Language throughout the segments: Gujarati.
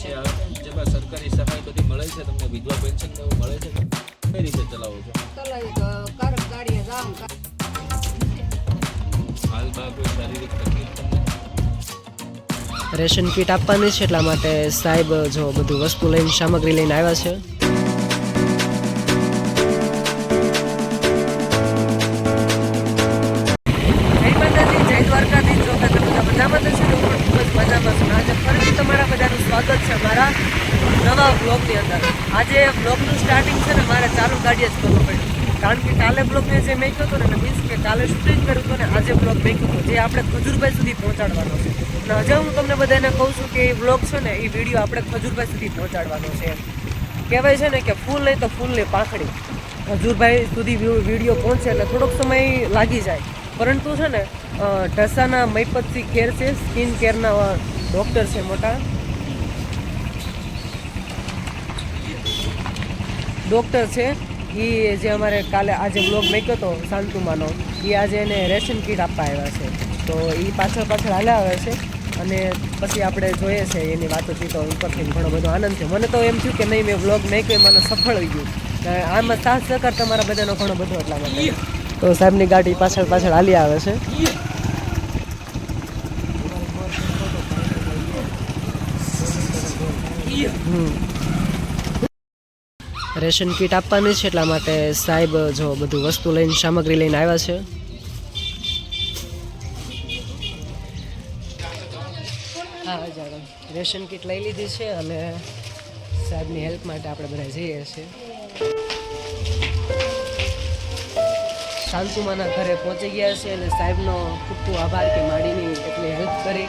પછી આ જેમાં સરકારી સહાય બધી મળે છે તમને વિધવા પેન્શન એવું મળે છે? કઈ રીતે ચલાવો છો? ચલાવી તો કારક ગાડીએ જાઉં હાલ કોઈ શારીરિક તકલીફ તમને? રેશન કીટ આપવાની છે એટલા માટે સાહેબ જો બધું વસ્તુ લઈને સામગ્રી લઈને આવ્યા છે. તમારા બધાનું સ્વાગત છે મારા નવા બ્લોગની અંદર. આજે બ્લોગનું સ્ટાર્ટિંગ છે ને મારે ચાલુ ગાડીએ જ કરવું પડ્યું. કારણ કે કાલે બ્લોગ મેં જે મેક્યો હતો ને મીન્સ કે કાલે શૂટિંગ કર્યું હતું ને આજે બ્લોગ મેક્યો હતો, જે આપણે ખજૂરભાઈ સુધી પહોંચાડવાનો છે. અને હજે હું તમને બધાને કહું છું કે એ બ્લોગ છે ને એ વીડિયો આપણે ખજૂરભાઈ સુધી પહોંચાડવાનો છે. કહેવાય છે ને કે ફૂલ નહીં તો ફૂલની પાંખડી. ખજૂરભાઈ સુધી વીડિયો પહોંચે એટલે થોડોક સમય લાગી જાય. પરંતુ છે ને ઢસાના મૈપતથી ખેર છે સ્કિન કેરના ડૉક્ટર છે મોટા. ડૉક્ટર છે. એ જે અમારે કાલે આજે બ્લોગ મેક્યો હતો શાંતુમાનો એ આજે એને રેશન કીટ આપવા આવ્યા છે. તો એ પાછળ પાછળ હાલ્યા આવે છે અને પછી આપણે જોઈએ છે એની વાતો ચીતો ઉપરથી ઘણો બધો આનંદ છે. મને તો એમ થયું કે નહીં મેં બ્લોગ મેક્યો મને સફળ ગયું. આમાં સાથ સહકાર તમારા બધાનો ઘણો બધો એટલા માટે. તો સાહેબની ગાડી પાછળ પાછળ હાલી આવે છે. રેશન કીટ આપવાની છે એટલા માટે સાહેબ જો બધું વસ્તુ લઈને, સામગ્રી લઈને આવ્યા છે. રેશન કીટ લઈ લીધી છે અને સાહેબની હેલ્પ માટે આપણે બધા જઈએ છીએ. શાંતુમાના ઘરે પહોંચી ગયા છે અને સાહેબનો ખૂબ ખૂબ આભાર કે માડીની એટલી હેલ્પ કરી.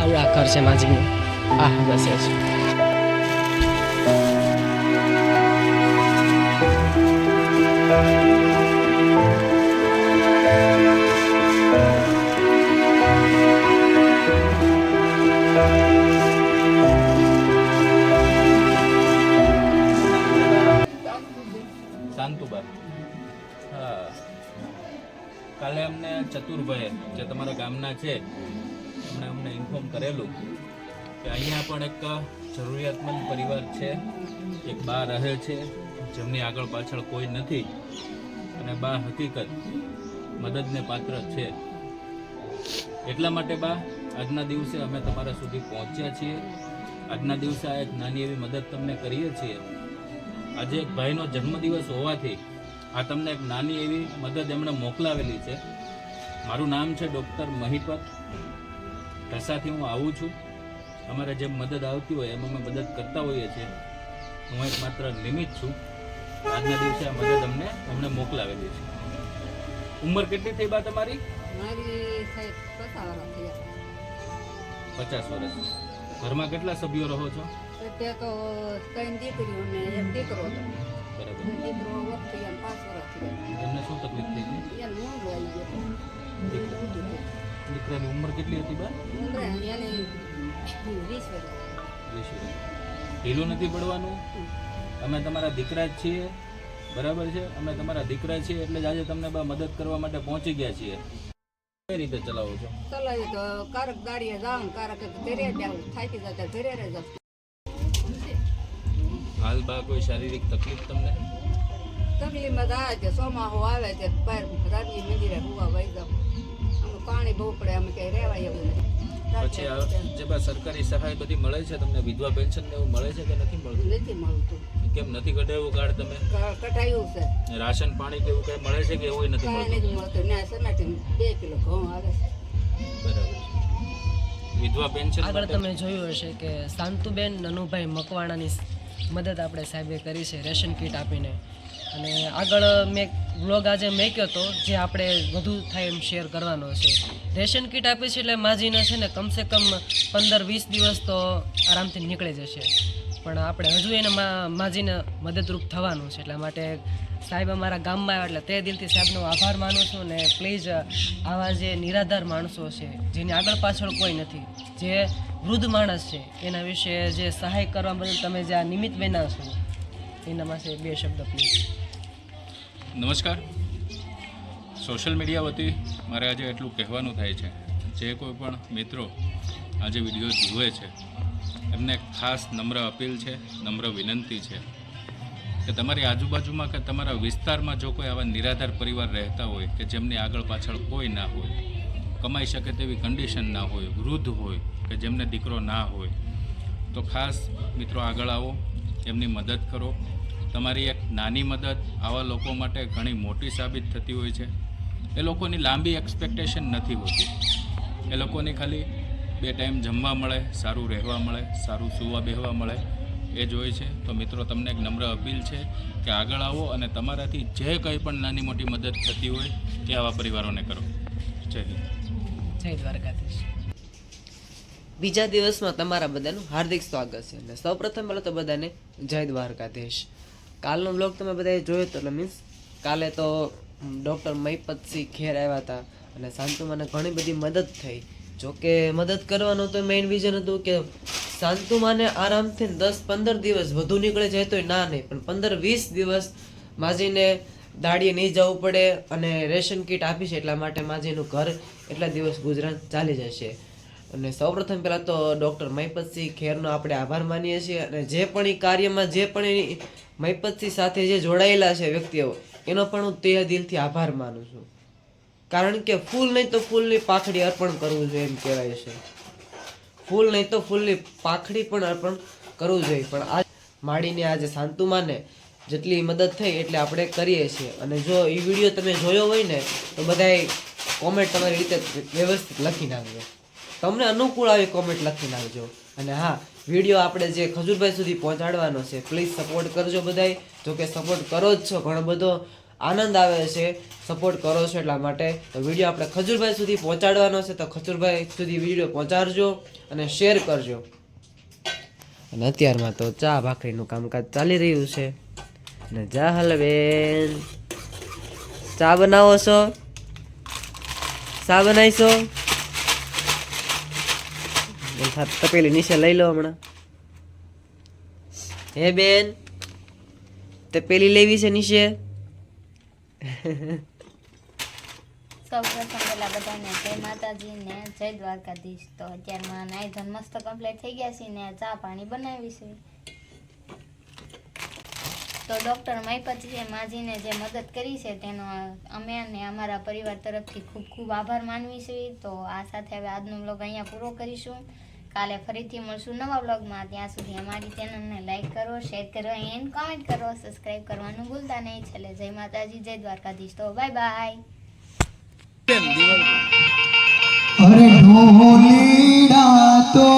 આવડા ઘર છે માજીનું. આ બસ છે. શાંતુબા. હા. કાલે અમને ચતુરભાઈ જે તમારા ગામના છે, એમણે અમને ઇન્ફોર્મ કરેલું કે અહીંયા પણ એક જરૂરિયાતમંદ પરિવાર છે, એક બા રહે છે જેમની આગળ પાછળ કોઈ નથી. અને બા હકીકત મદદને પાત્ર છે. એટલા માટે બા, આજના દિવસે અમે તમારા સુધી પહોંચ્યા છીએ. આજના દિવસે આ એક નાની એવી મદદ તમને કરીએ છીએ. આજે એક ભાઈનો જન્મદિવસ હોવાથી આ તમને એક નાની એવી મદદ એમણે મોકલાવેલી છે. મારું નામ છે ડૉક્ટર મહિપત. ઢસાથી હું આવું છું. અમારે જેમ મદદ આવતી હોય એમ અમે મદદ કરતા હોઈએ છીએ. હું એક માત્ર નિમિત્ત છું. આજના દિવસે આ મદદ અમને એમણે મોકલાવેલી છે. ઉંમર કેટલી થઈ બા તમારી? પચાસ વર્ષ ઘરમાં કેટલા સભ્યો રહો છો? તો તો ત્રણ દીકરીઓ ને એક દીકરો હતો. બરાબર. દીકરો વખતે એમ પાંચ વર્ષ એમને શું તકલીફ થઈ હતી એને ઊંઘ આવી ગયો દીકરાની ઉંમર કેટલી હતી બા? ઊંઘે એને વીસ વર્ષ. વીસ વર્ષ. ઢીલું નથી પડવાનું? અમે તમારા દીકરા જ છીએ. બરાબર છે? અમે તમારા દીકરા છીએ એટલે જ આજે તમને મદદ કરવા માટે પહોંચી ગયા છીએ. કઈ રીતે ચલાવો છો? ચલાવી તો કારક ગાડીએ જાઉં કારક ઘરે જાઉં થાકી જતા ઘરે રહે હાલ બા કોઈ શારીરિક તકલીફ તમને? તકલીફમાં જાય છે સોમાહો આવે છે બહાર રાતની મંદિરે હુવા વહી જાઉં. અમે પાણી બહુ પડે અમે ક્યાંય રહેવાય એવું પછી જે બા સરકારી સહાય બધી મળે છે તમને? વિધવા પેન્શન ને એવું મળે છે કે નથી મળતું? નથી મળતું. કેમ નથી કઢાવ્યું કાર્ડ તમે? કઢાયું છે. રાશન પાણી કેવું કઈ મળે છે કે એવું નથી મળતું નથી મળતું? ને સનાટી બે કિલો ઘઉં આવે બરાબર વિધવા પેન્શન આગળ તમે જોયું હશે કે શાંતુબેન નનુભાઈ મકવાણાની મદદ આપણે સાહેબે કરી છે રેશન કીટ આપીને. અને આગળ મેં બ્લોગ આજે મેક્યો હતો, જે આપણે વધુ થાય એમ શેર કરવાનો છે. રેશન કીટ આપી છે એટલે માજીને છે ને કમસે કમ પંદર વીસ દિવસ તો આરામથી નીકળી જશે. પણ આપણે હજુ એને માજીને મદદરૂપ થવાનું છે, એટલા માટે સાહેબ અમારા ગામમાં આવ્યા એટલે તે દિલથી સાહેબનો આભાર માનું છું ને પ્લીઝ આવા જે નિરાધાર માણસો છે, જેની આગળ પાછળ કોઈ નથી, જે વૃદ્ધ માણસ છે, એના વિશે જે સહાય કરવા બદલ તમે જે આ નિમિત્ત બન્યા છો એના માટે બે શબ્દ પ્લીઝ નમસ્કાર. સોશિયલ મીડિયા વતી મારે આજે એટલું કહેવાનું થાય છે. જે કોઈ પણ મિત્રો આજે વીડિયો જુએ છે, એમને ખાસ નમ્ર અપીલ છે, નમ્ર વિનંતી છે કે તમારી આજુબાજુમાં કે તમારા વિસ્તારમાં જો કોઈ આવા નિરાધાર પરિવાર રહેતા હોય કે જેમની આગળ પાછળ કોઈ ના હોય, કમાઈ શકે તેવી કન્ડિશન ના હોય, વૃદ્ધ હોય કે જેમને દીકરો ના હોય, તો ખાસ મિત્રો આગળ આવો, એમની મદદ કરો તમારી એક નાની મદદ આવા લોકો માટે ઘણી મોટી સાબિત થતી હોય છે. એ લોકોની લાંબી એક્સપેક્ટેશન નથી હોતી. એ લોકોની ખાલી બે ટાઈમ જમવા મળે સારું રહેવા મળે સારું સૂવા બેહવા મળે એ જ હોય છે. તો મિત્રો તમને એક નમ્ર અપીલ છે કે આગળ આવો અને તમારાથી જે કંઈ પણ નાની મોટી મદદ થતી હોય એ આવા પરિવારોને કરો. જય હિન્દ. જય દ્વારકાધીશ. બીજા દિવસમાં તમારા બધાનું હાર્દિક સ્વાગત છે. અને સૌપ્રથમ પહેલાં તો બધાને જય દ્વારકાધીશ. કાલનો બ્લોગ તમે બધાએ જોયો તો, એટલે મીન્સ કાલે તો ડૉક્ટર મહિપતસિંહ ખેર આવ્યા હતા અને શાંતુમાને ઘણી બધી મદદ થઈ. જોકે મદદ કરવાનું તો મેઇન વિઝન હતું કે શાંતુમાને આરામથી દસ પંદર દિવસ વધુ નીકળે જાય તોય ના નહીં, પણ પંદર વીસ દિવસ માજીને દાડીએ નહીં જવું પડે અને રેશન કીટ આપી છે એટલા માટે માજીનું ઘર એટલા દિવસ ગુજરાત ચાલી જશે. અને સૌપ્રથમ પહેલાં તો ડૉક્ટર મહિપતસિંહ ખેરનો આપણે આભાર માનીએ છીએ અને જે પણ એ કાર્યમાં જે પણ એની મહિપતસિંહ સાથે જે જોડાયેલા છે વ્યક્તિઓ, એનો પણ હું તે દિલથી આભાર માનું છું. કારણ કે ફૂલ નહીં તો ફૂલની પાખડી અર્પણ કરવું જોઈએ એમ કહેવાય છે. ફૂલ નહીં તો ફૂલની પાખડી પણ અર્પણ કરવું જોઈએ. પણ આ માડીને આજે શાંતુમાને જેટલી મદદ થઈ એટલે આપણે કરીએ છીએ. અને જો એ વીડિયો તમે જોયો હોય ને, તો બધાએ કોમેન્ટ તમારી રીતે વ્યવસ્થિત લખી નાખજો. તમને અનુકૂળ આવી કોમેન્ટ લખી નાખજો અને હા વીડિયો આપણે જે ખજૂરભાઈ સુધી પહોંચાડવાનો છે પ્લીઝ સપોર્ટ કરજો બધાય. જો કે સપોર્ટ કરો જ છો, ઘણો બધો આનંદ આવે છે. સપોર્ટ કરો છો એટલા માટે. તો વીડિયો આપણે ખજૂરભાઈ સુધી પહોંચાડવાનો છે, તો ખજૂરભાઈ સુધી વીડિયો પહોંચાડજો અને શેર કરજો. અને અત્યારમાં તો ચા ભાખરીનું કામકાજ ચાલી રહ્યું છે. અને જા હાલ બેન ચા બનાવો છો? ચા બનાવીશો? તપેલી નીચે લઈ લો હમણાં. હે બેન, તપેલી લેવી છે નીચે? તો અત્યારમાં નાઈ ધન ને જે મદદ કરી છે તેનો અમે અને અમારા પરિવાર તરફથી ખૂબ ખૂબ આભાર માનવી છે. તો આ સાથે હવે આજનો બ્લોગ અહીંયા પૂરો કરીશું. કાલે ફરીથી મળશું નવા બ્લોગમાં ત્યાં સુધી અમારી ચેનલને લાઈક કરો શેર કરો એન્ડ કોમેન્ટ કરો. સબસ્ક્રાઈબ કરવાનું ભૂલતા નહીં. છેલ્લે જય માતાજી જય દ્વારકાધીશ. તો બાય બાય અરે ઢોલીડા તો